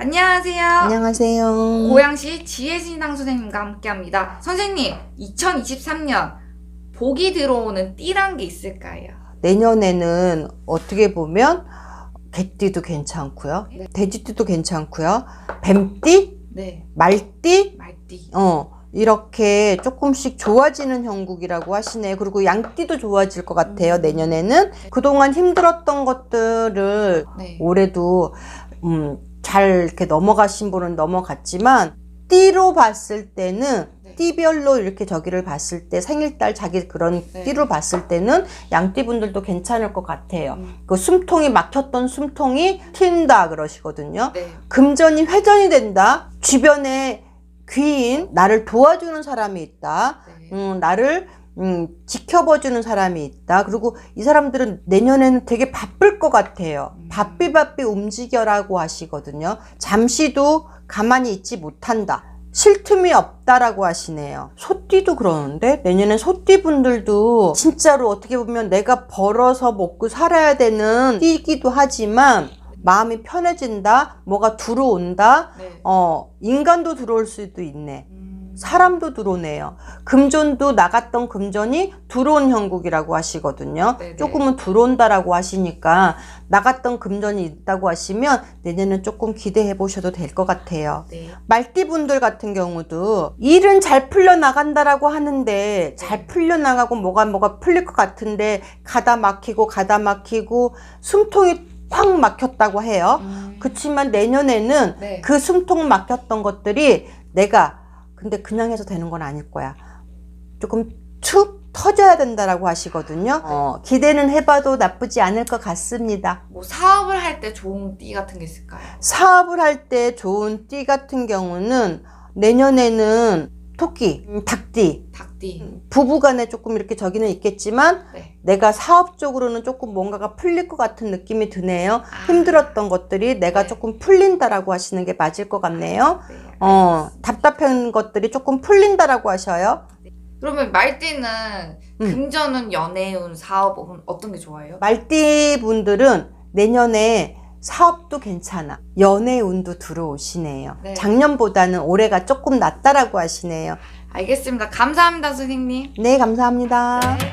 안녕하세요. 안녕하세요. 고양시 지혜신당 선생님과 함께합니다. 선생님, 2023년 복이 들어오는 띠란 게 있을까요? 내년에는 어떻게 보면 개띠도 괜찮고요. 네. 돼지띠도 괜찮고요. 뱀띠, 네, 말띠, 말띠. 어, 이렇게 조금씩 좋아지는 형국이라고 하시네요. 그리고 양띠도 좋아질 것 같아요, 음. 내년에는. 그동안 힘들었던 것들을 네. 올해도, 음, 잘 이렇게 넘어가신 분은 넘어갔지만, 띠로 봤을 때는, 네. 띠별로 이렇게 저기를 봤을 때, 생일달 자기 그런 네. 띠로 봤을 때는, 양띠분들도 괜찮을 것 같아요. 음, 그 숨통이 막혔던 숨통이 튄다 그러시거든요. 네. 금전이 회전이 된다. 주변에 귀인, 나를 도와주는 사람이 있다. 네. 음, 나를 음, 지켜봐주는 사람이 있다. 그리고 이 사람들은 내년에는 되게 바쁠 것 같아요. 음. 바삐 바삐 움직여라고 하시거든요. 잠시도 가만히 있지 못한다. 쉴 틈이 없다라고 하시네요. 소띠도 그러는데 내년엔 소띠 분들도 진짜로 어떻게 보면 내가 벌어서 먹고 살아야 되는 띠기도 하지만 마음이 편해진다. 뭐가 들어온다. 네. 어, 인간도 들어올 수도 있네. 음, 사람도 들어오네요. 금전도 나갔던 금전이 들어온 형국이라고 하시거든요. 네네. 조금은 들어온다라고 하시니까 나갔던 금전이 있다고 하시면 내년은 조금 기대해 보셔도 될 것 같아요. 네. 말띠분들 같은 경우도 일은 잘 풀려 나간다라고 하는데 잘 풀려 나가고 뭐가 뭐가 풀릴 것 같은데 가다 막히고 가다 막히고 숨통이 꽉 막혔다고 해요. 음, 그렇지만 내년에는 네. 그 숨통 막혔던 것들이 내가 근데 그냥 해서 되는 건 아닐 거야. 조금 툭 터져야 된다라고 하시거든요. 어, 기대는 해봐도 나쁘지 않을 것 같습니다. 뭐 사업을 할 때 좋은 띠 같은 게 있을까요? 사업을 할 때 좋은 띠 같은 경우는 내년에는 토끼, 음, 닭띠, 닭띠. 부부간에 조금 이렇게 저기는 있겠지만 네. 내가 사업적으로는 조금 뭔가가 풀릴 것 같은 느낌이 드네요. 아. 힘들었던 것들이 내가 네. 조금 풀린다라고 하시는 게 맞을 것 같네요. 네. 어, 답답한 것들이 조금 풀린다라고 하셔요. 그러면 말띠는 음. 금전은 연애운 사업은 어떤 게 좋아요? 말띠 분들은 내년에 사업도 괜찮아. 연애 운도 들어오시네요. 네. 작년보다는 올해가 조금 낫다라고 하시네요. 알겠습니다. 감사합니다, 선생님. 네, 감사합니다. 네.